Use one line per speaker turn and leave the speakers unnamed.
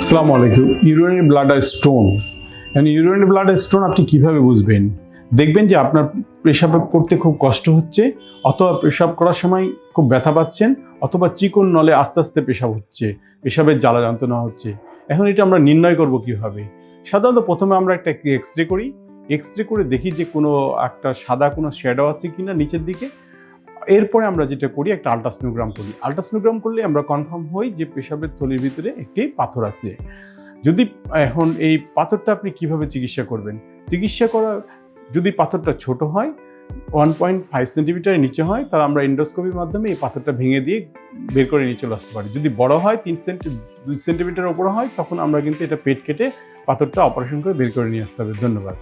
আসসালামু আলাইকুম। Urinary bladder stone. Urinary bladder stone আপনি কীভাবে বুঝবেন? দেখবেন যে আপনার পেশাব করতে খুব কষ্ট হচ্ছে, অথবা পেশাব করার সময় খুব ব্যথা পাচ্ছেন, অথবা চিকন নলে আস্তে আস্তে পেশাব হচ্ছে, পেশাবের জ্বালা যন্ত্রণা হচ্ছে। এখন এটা আমরা নির্ণয় করব কীভাবে? সাধারণত প্রথমে আমরা একটা এক্স রে করি। এক্স রে করে দেখি যে কোনো একটা সাদা কোনো শ্যাডো আছে কিনা নিচের দিকে এরপরে আমরা যেটা করি, একটা আলট্রাসনোগ্রাম করি। আলট্রাসনোগ্রাম করলে আমরা কনফার্ম হই যে পেশাবের থলির ভিতরে একটি পাথর আছে। যদি এখন এই পাথরটা আপনি কীভাবে চিকিৎসা করবেন? চিকিৎসা করা যদি পাথরটা ছোট হয় ওয়ান পয়েন্ট ফাইভ সেন্টিমিটারের নিচে হয়, তাহলে আমরা এন্ডোস্কোপির মাধ্যমে এই পাথরটা ভেঙে দিয়ে বের করে নিয়ে চলে আসতে পারি। যদি বড় হয়, তিন সেন্টি, দুই সেন্টিমিটার ওপরে হয়, তখন আমরা কিন্তু এটা পেট কেটে পাথরটা অপারেশন করে বের করে নিয়ে আসতে হবে। ধন্যবাদ।